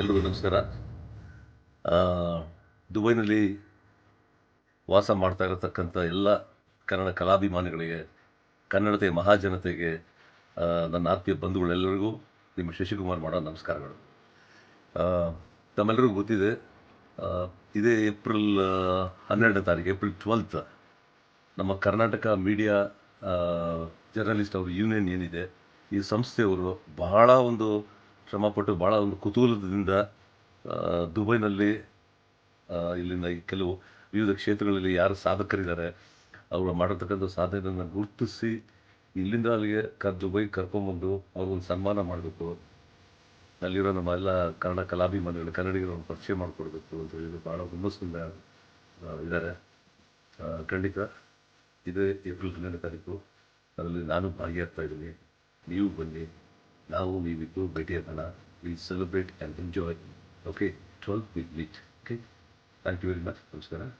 ಎಲ್ರಿಗೂ ನಮಸ್ಕಾರ. ದುಬೈನಲ್ಲಿ ವಾಸ ಮಾಡ್ತಾ ಇರತಕ್ಕಂಥ ಎಲ್ಲ ಕನ್ನಡ ಕಲಾಭಿಮಾನಿಗಳಿಗೆ, ಕನ್ನಡತೆ ಮಹಾಜನತೆಗೆ ನನ್ನ ಆತ್ಮೀಯ ಬಂಧುಗಳೆಲ್ಲರಿಗೂ, ನಿಮ್ಮ ಶಶಿಕುಮಾರ್ ಮಾಡೋ ನಮಸ್ಕಾರಗಳು. ತಮ್ಮೆಲ್ಲರಿಗೂ ಗೊತ್ತಿದೆ ಇದೇ ಏಪ್ರಿಲ್ ಹನ್ನೆರಡನೇ ತಾರೀಕು, ಏಪ್ರಿಲ್ ಟ್ವೆಲ್ತ್, ನಮ್ಮ ಕರ್ನಾಟಕ ಮೀಡಿಯಾ ಜರ್ನಲಿಸ್ಟ್ ಅವರು ಯೂನಿಯನ್ ಏನಿದೆ, ಈ ಸಂಸ್ಥೆಯವರು ಬಹಳ ಒಂದು ಶ್ರಮಪಟ್ಟು ಭಾಳ ಒಂದು ಕುತೂಹಲದಿಂದ ದುಬೈನಲ್ಲಿ ಇಲ್ಲಿನ ಕೆಲವು ವಿವಿಧ ಕ್ಷೇತ್ರಗಳಲ್ಲಿ ಯಾರು ಸಾಧಕರಿದ್ದಾರೆ, ಅವರು ಮಾಡಿರ್ತಕ್ಕಂಥ ಸಾಧನೆಯನ್ನು ಗುರುತಿಸಿ ಇಲ್ಲಿಂದ ಅಲ್ಲಿಗೆ ಕ ದುಬೈ ಕರ್ಕೊಂಬಂದು ಅವ್ರಿಗೊಂದು ಸನ್ಮಾನ ಮಾಡಬೇಕು. ಅಲ್ಲಿರೋ ನಮ್ಮ ಎಲ್ಲ ಕನ್ನಡ ಕಲಾಭಿಮಾನಿಗಳು ಕನ್ನಡಿಗರನ್ನು ಪರಿಚಯ ಮಾಡಿಕೊಡ್ಬೇಕು ಅಂತ ಹೇಳಿ ಭಾಳ ಹುಮ್ಮಸ್ಸಿಂದ ಇದ್ದಾರೆ. ಖಂಡಿತ ಇದೇ ಏಪ್ರಿಲ್ ಹನ್ನೆರಡನೇ ತಾರೀಕು, ಅದರಲ್ಲಿ ನಾನು ಭಾಗಿಯಾಗ್ತಾ ಇದ್ದೀನಿ. ನೀವು ಬನ್ನಿ. Now we will go Vedyavana. We celebrate and enjoy. Okay, 12 with meet. Okay, thank you very much. Namaskara.